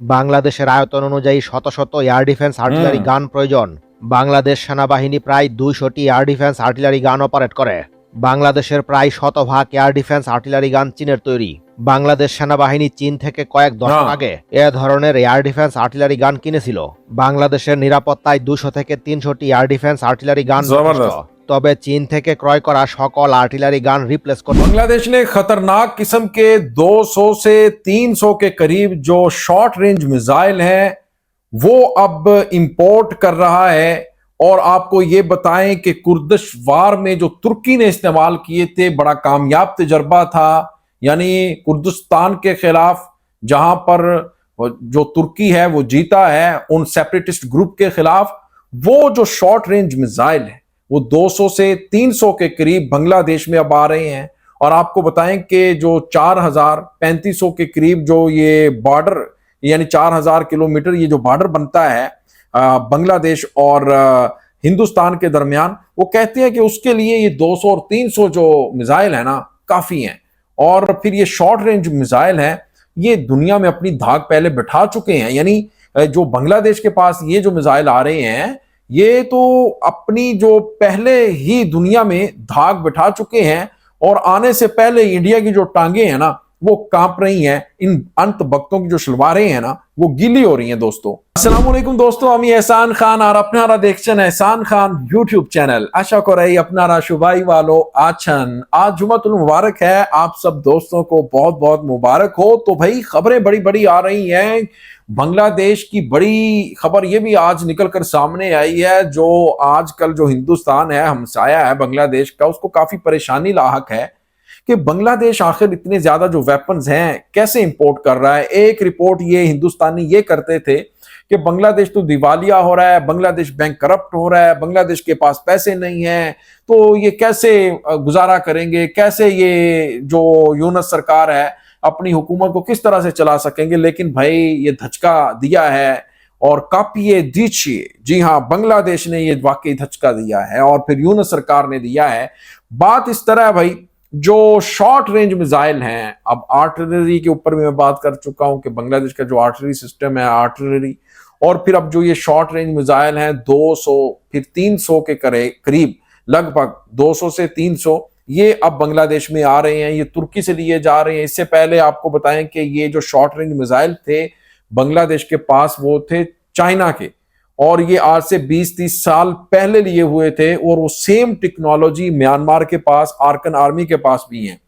বাংলাদেশের আয়তন অনুযায়ী শত শত এয়ার ডিফেন্স আর্টিলারি গান প্রয়োজন। বাংলাদেশ সেনাবাহিনী প্রায় দুইশোটি air defence artillery gun operate করে। বাংলাদেশের প্রায় শতভাগ এয়ার ডিফেন্স আর্টিলারি গান চীনের তৈরি। বাংলাদেশ সেনাবাহিনী চীন থেকে কয়েক দশক হ্যাঁ। আগে এ ধরনের এয়ার ডিফেন্স আর্টিলারি গান কিনেছিল। বাংলাদেশের নিরাপত্তায় দুশো থেকে তিনশোটি এয়ার ডিফেন্স আর্টিলারি গান। তবে চীন থেকে ক্রয় করা সকল আর্টিলারি গান রিপ্লেস করতে बांग्लादेश ने खतरनाक किस्म के 200 से 300 के करीब जो शॉर्ट रेंज मिसाइल हैं वो अब इंपोर्ट कर रहा है और आपको ये बताएं कि कुर्दिश वार में जो तुर्की ने इस्तेमाल किए थे बड़ा कामयाब तजर्बा था यानी कुर्दिस्तान के खिलाफ जहां पर जो तुर्की है वो जीता है उन सेपरेटिस्ट ग्रुप के खिलाफ वो जो शॉर्ट रेंज मिसाइल है वो 200 से 300 के करीब बांग्लादेश में अब आ रहे हैं। और आपको बताएँ कि जो 4000 3500 के करीब जो ये बॉर्डर यानी 4000 किलोमीटर ये जो बॉर्डर बनता है बांग्लादेश और हिंदुस्तान के दरमियान, वो कहते हैं कि उसके लिए ये 200 और 300 जो मिसाइल है ना, काफ़ी हैं। और फिर ये शॉर्ट रेंज मिसाइल हैं, ये दुनिया में अपनी धाक पहले बिठा चुके हैं। यानी जो बांग्लादेश के पास ये जो मिसाइल आ रहे हैं ये तो अपनी जो पहले ही दुनिया में धाक बिठा चुके हैं और आने से पहले इंडिया की जो टांगे हैं ना, वो काँप रही हैं, इन अंत भक्तों की जो शलवारें हैं ना, वो गीली हो रही हैं दोस्तों। असलम दोस्तों अमी एहसान खान और अपनारा देखचन एहसान खान यूट्यूब चैनल। आशा को रही अपनारा शुभाई वालो आछन आज जुमतुल मुबारक है, आप सब दोस्तों को बहुत बहुत मुबारक हो। तो भाई, खबरें बड़ी बड़ी आ रही हैं। बांग्लादेश की बड़ी खबर ये भी आज निकल कर सामने आई है, जो आजकल जो हिंदुस्तान है, हमसाया है बांग्लादेश का, उसको काफ़ी परेशानी लाहक है कि बांग्लादेश आखिर इतने ज़्यादा जो वेपन्स हैं, कैसे इंपोर्ट कर रहा है? एक रिपोर्ट ये हिंदुस्तानी ये करते थे कि बांग्लादेश तो दिवालिया हो रहा है, बांग्लादेश बैंक करप्ट हो रहा है, बांग्लादेश के पास पैसे नहीं है तो ये कैसे गुजारा करेंगे? कैसे ये जो यूनस सरकार है अपनी हुकूमत को किस तरह से चला सकेंगे? लेकिन भाई, ये धचका दिया है और कापिए दीजिए। जी हाँ बांग्लादेश ने ये वाकई धचका दिया है और फिर यूनस सरकार ने दिया है। बात इस तरह है भाई, जो शॉर्ट रेंज मिसाइल हैं, अब आर्टिलरी के ऊपर भी मैं बात कर चुका हूँ कि बांग्लादेश का जो आर्टिलरी सिस्टम है, आर्टिलरी, और फिर अब जो ये शॉर्ट रेंज मिसाइल हैं 200 फिर 300 के करे, करीब, लगभग 200 से 300 ये अब बांग्लादेश में आ रहे हैं, ये तुर्की से लिए जा रहे हैं। इससे पहले आपको बताएँ कि ये जो शॉर्ट रेंज मिसाइल थे, बांग्लादेश के पास वो थे चाइना के। और ये आज से 20-30 साल पहले लिए हुए थे और वो सेम टेक्नोलॉजी म्यांमार के पास आर्कन आर्मी के पास भी है।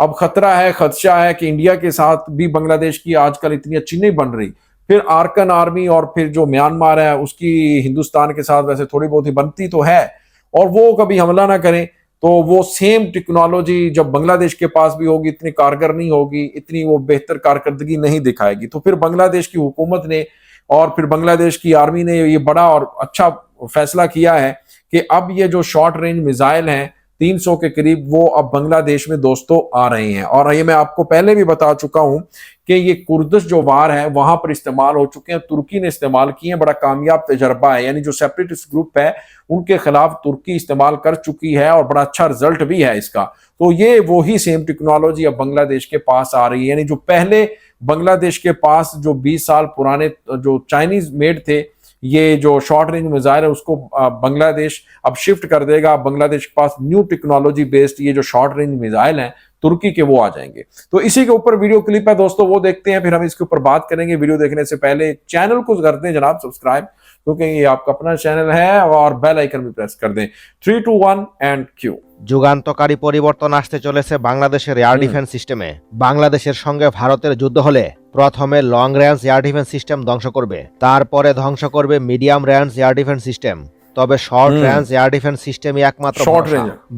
अब खतरा है, खदशा है कि इंडिया के साथ भी बांग्लादेश की आजकल इतनी अच्छी नहीं बन रही। फिर आर्कन आर्मी और फिर जो म्यांमार है, उसकी हिंदुस्तान के साथ वैसे थोड़ी बहुत ही बनती तो है। और वो कभी हमला ना करें। तो वो सेम टेक्नोलॉजी जब बांग्लादेश के पास भी होगी, इतनी कारगर नहीं होगी, इतनी वो बेहतर कारकर्दगी नहीं दिखाएगी तो फिर बांग्लादेश की हुकूमत ने और फिर बांग्लादेश की आर्मी ने ये बड़ा और अच्छा फैसला किया है कि अब ये जो शॉर्ट रेंज मिसाइल हैं 300 के करीब, वो अब बांग्लादेश में दोस्तों आ रहे हैं। और ये मैं आपको पहले भी बता चुका हूँ कि ये कुर्दिश जो वार है, वहाँ पर इस्तेमाल हो चुके हैं। तुर्की ने इस्तेमाल किए हैं, बड़ा कामयाब तजर्बा है। यानी जो सेपरेटिस्ट ग्रुप है, उनके खिलाफ तुर्की इस्तेमाल कर चुकी है और बड़ा अच्छा रिज़ल्ट भी है इसका। तो ये वही सेम टेक्नोलॉजी अब बांग्लादेश के पास आ रही है। यानी जो पहले बांग्लादेश के पास जो 20 साल पुराने, जो चाइनीज़ मेड थे, ये जो शॉर्ट रेंज मिसाइल है, उसको बांग्लादेश अब शिफ्ट कर देगा। बांग्लादेश के पास न्यू टेक्नोलॉजी बेस्ड ये जो शॉर्ट रेंज मिसाइल हैं तुर्की के वो आ जाएंगे तो इसी के ऊपर वीडियो क्लिप है दोस्तों वो देखते हैं फिर हम इसके ऊपर बात करेंगे वीडियो देखने से पहले चैनल को कर दें जनाब सब्सक्राइब क्योंकि ये आपका अपना चैनल है और बेल आइकन भी प्रेस कर दें three two one and Q যুগান্তকারী পরিবর্তন আসতে চলেছে বাংলাদেশের এয়ার হুম। ডিফেন্স সিস্টেমে বাংলাদেশের সঙ্গে ভারতের যুদ্ধ হলে প্রথমে long range air defence system ধ্বংস করবে তারপরে ধ্বংস করবে medium range air defence system তবে শর্ট রেঞ্জ এয়ার ডিফেন্স সিস্টেমই একমাত্র।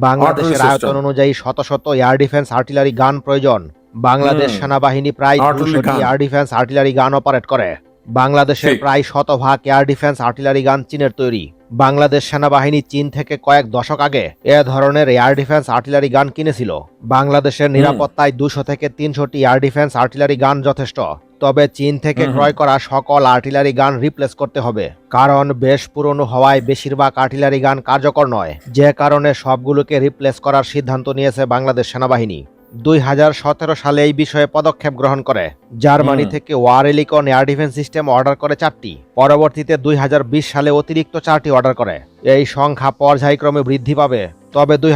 বাংলাদেশের আয়তন অনুযায়ী শত শত এয়ার ডিফেন্স আর্টিলারি গান প্রয়োজন। বাংলাদেশ সেনাবাহিনী প্রায় দুশোটি air defence artillery gun operate করে। বাংলাদেশের। প্রায় শতভাগ এয়ার ডিফেন্স আর্টিলারি গান চীনের তৈরি। বাংলাদেশ সেনাবাহিনী চীন থেকে কয়েক দশক আগে এ ধরনের এয়ার ডিফেন্স আর্টিলারি গান কিনেছিল। বাংলাদেশের নিরাপত্তায় দুশো থেকে তিনশোটি এয়ার ডিফেন্স আর্টিলারি গান যথেষ্ট। তবে চীন থেকে। ক্রয় করা সকল আর্টিলারি গান রিপ্লেস করতে হবে। কারণ বেশ পুরনো হওয়ায় বেশিরভাগ আর্টিলারি গান কার্যকর নয়। যে কারণে সবগুলোকে রিপ্লেস করার সিদ্ধান্ত নিয়েছে বাংলাদেশ সেনাবাহিনী। দুই হাজার সতেরো সালে এই বিষয়ে পদক্ষেপ গ্রহণ করে। জার্মানি থেকে Oerlikon air defence system order করে চারটি। পরবর্তীতে দুই হাজার বিশ সালে অতিরিক্ত চারটি অর্ডার করে। এই সংখ্যা পর্যায়ক্রমে বৃদ্ধি পাবে। তবে দুই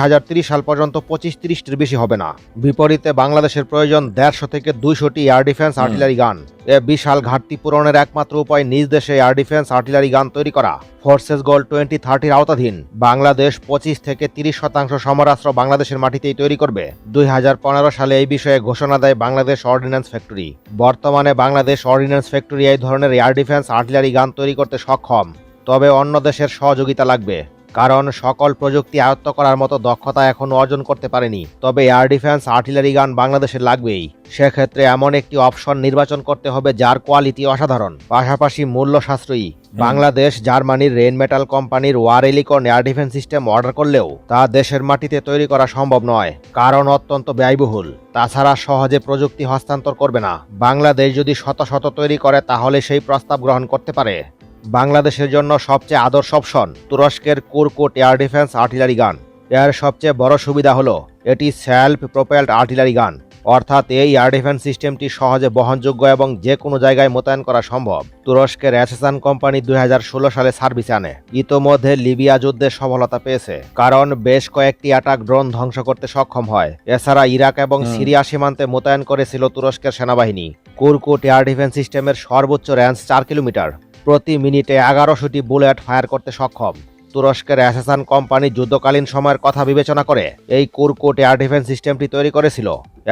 সাল পর্যন্ত পঁচিশ তিরিশটির বেশি হবে না। বিপরীতে বাংলাদেশের প্রয়োজন দেড়শো থেকে দুইশোটি এয়ার ডিফেন্স আর্টিলারি গান। এ বিশাল ঘাটতি পূরণের একমাত্র উপায় নিজ দেশে এয়ার ডিফেন্স আর্টিলারি গান তৈরি করা। ফোর্সেস গোল টোয়েন্টি থার্টির আওতাধীন। বাংলাদেশ পঁচিশ থেকে তিরিশ শতাংশ সমরাস্ত্র বাংলাদেশের মাটিতেই তৈরি করবে। দুই হাজার পনেরো সালে এই বিষয়ে ঘোষণা দেয় বাংলাদেশ অর্ডিন্যান্স ফ্যাক্টরি। বর্তমানে বাংলাদেশ অর্ডিন্যান্স ফ্যাক্টরি এই ধরনের এয়ার ডিফেন্স আর্টিলারি গান তৈরি করতে সক্ষম। তবে অন্য দেশের সহযোগিতা লাগবে। কারণ সকল প্রযুক্তি আয়ত্ত করার মতো দক্ষতা এখনও অর্জন করতে পারেনি। তবে এয়ার ডিফেন্স আর্টিলারি গান বাংলাদেশের লাগবেই। সেক্ষেত্রে এমন একটি অপশন নির্বাচন করতে হবে যার কোয়ালিটি অসাধারণ। পাশাপাশি মূল্য সাশ্রয়ী বাংলাদেশ জার্মানির রেন মেটাল কোম্পানির Oerlikon air defence system order করলেও তা দেশের মাটিতে তৈরি করা সম্ভব নয়। কারণ অত্যন্ত ব্যয়বহুল। তাছাড়া সহজে প্রযুক্তি হস্তান্তর করবে না। বাংলাদেশ যদি শত শত তৈরি করে তাহলে সেই প্রস্তাব গ্রহণ করতে পারে। বাংলাদেশের জন্য সবচেয়ে আদর্শ অপশন তুরস্কের কুরকুট এয়ার ডিফেন্স আর্টিলারি গান। এর সবচেয়ে বড় সুবিধা হলো এটি সেলফ প্রোপেলড আর্টিলারি গান। অর্থাৎ এই এয়ার ডিফেন্স সিস্টেমটি সহজে বহনযোগ্য এবং যে কোনো জায়গায় মোতায়েন করা সম্ভব। তুরস্কের অ্যাসেসান কোম্পানি দুই হাজার ষোলো সালে সার্ভিস আনে। ইতোমধ্যে লিবিয়া যুদ্ধে সফলতা পেয়েছে কারণ বেশ কয়েকটি অ্যাটাক ড্রোন ধ্বংস করতে সক্ষম হয়। এছাড়া ইরাক এবং সিরিয়া সীমান্তে মোতায়েন করেছিল তুরস্কের সেনাবাহিনী। কুরকুট এয়ার ডিফেন্স সিস্টেমের সর্বোচ্চ রেঞ্জ চার কিলোমিটার। প্রতি মিনিটে এগারোশোটি বুলেট ফায়ার করতে সক্ষম। তুরস্কের অ্যাসেসান কোম্পানি যুদ্ধকালীন সময়ের কথা বিবেচনা করে এই কুরকুট এয়ার ডিফেন্স সিস্টেমটি তৈরি করেছিল।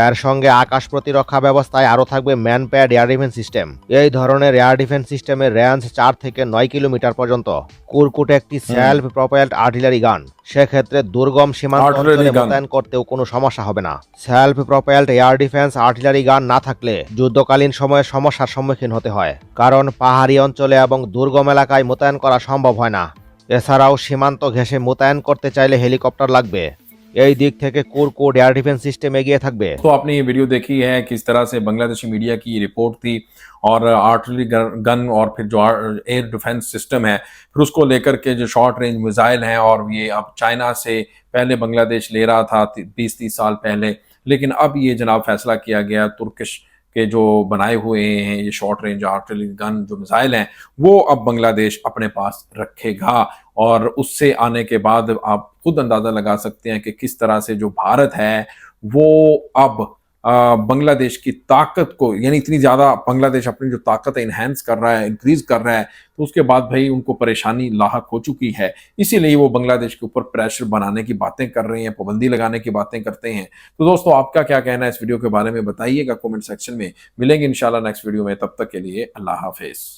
এর সঙ্গে আকাশ প্রতিরক্ষা ব্যবস্থায় আরও থাকবে ম্যানপ্যাড এয়ার ডিফেন্স সিস্টেম এই ধরনের এয়ার ডিফেন্স সিস্টেমের রেঞ্জ চার থেকে নয় কিলোমিটার পর্যন্ত। কুরকুট একটি সেলফ প্রোপেলড আর্টিলারি গান সেক্ষেত্রে দুর্গম সীমান্ত। মোতায়েন করতেও কোনো সমস্যা হবে না। Self propelled air defence artillery gun না থাকলে যুদ্ধকালীন সময়ে সমস্যার সম্মুখীন হতে হয়। কারণ পাহাড়ি অঞ্চলে এবং দুর্গম এলাকায় মোতায়েন করা সম্ভব হয় না। এছাড়াও সীমান্ত ঘেঁষে মোতায়েন করতে চাইলে হেলিকপ্টার লাগবে এই দিক থেকে কুরকুট এয়ার ডিফেন্স সিস্টেম এগিয়ে থাকবে तो आपने ये वीडियो देखी है किस तरह से बांग्लादेशी मीडिया की रिपोर्ट थी और आर्टिलरी गन और फिर जो एयर डिफेंस सिस्टम है फिर उसको लेकर के जो शॉर्ट रेंज मिसाइल हैं और ये अब चाइना से पहले बांग्लादेश ले रहा था बीस तीस साल पहले लेकिन अब ये जनाब फैसला किया गया तुर्किश के जो बनाए हुए हैं, ये शॉर्ट रेंज आर्टिलरी गन जो मिसाइल हैं, वो अब बांग्लादेश अपने पास रखेगा। और उससे आने के बाद आप खुद अंदाज़ा लगा सकते हैं कि किस तरह से जो भारत है, वो अब बांग्लादेश की ताकत को, यानी इतनी ज़्यादा बांग्लादेश अपनी जो ताकत है इन्हेंस कर रहा है इंक्रीज कर रहा है तो उसके बाद भाई उनको परेशानी लाहक हो चुकी है। इसीलिए वो बांग्लादेश के ऊपर प्रेशर बनाने की बातें कर रहे हैं, पाबंदी लगाने की बातें करते हैं। तो दोस्तों, आपका क्या कहना है इस वीडियो के बारे में बताइएगा कॉमेंट सेक्शन में। मिलेंगे इंशाल्लाह नेक्स्ट वीडियो में, तब तक के लिए अल्लाह हाफिज।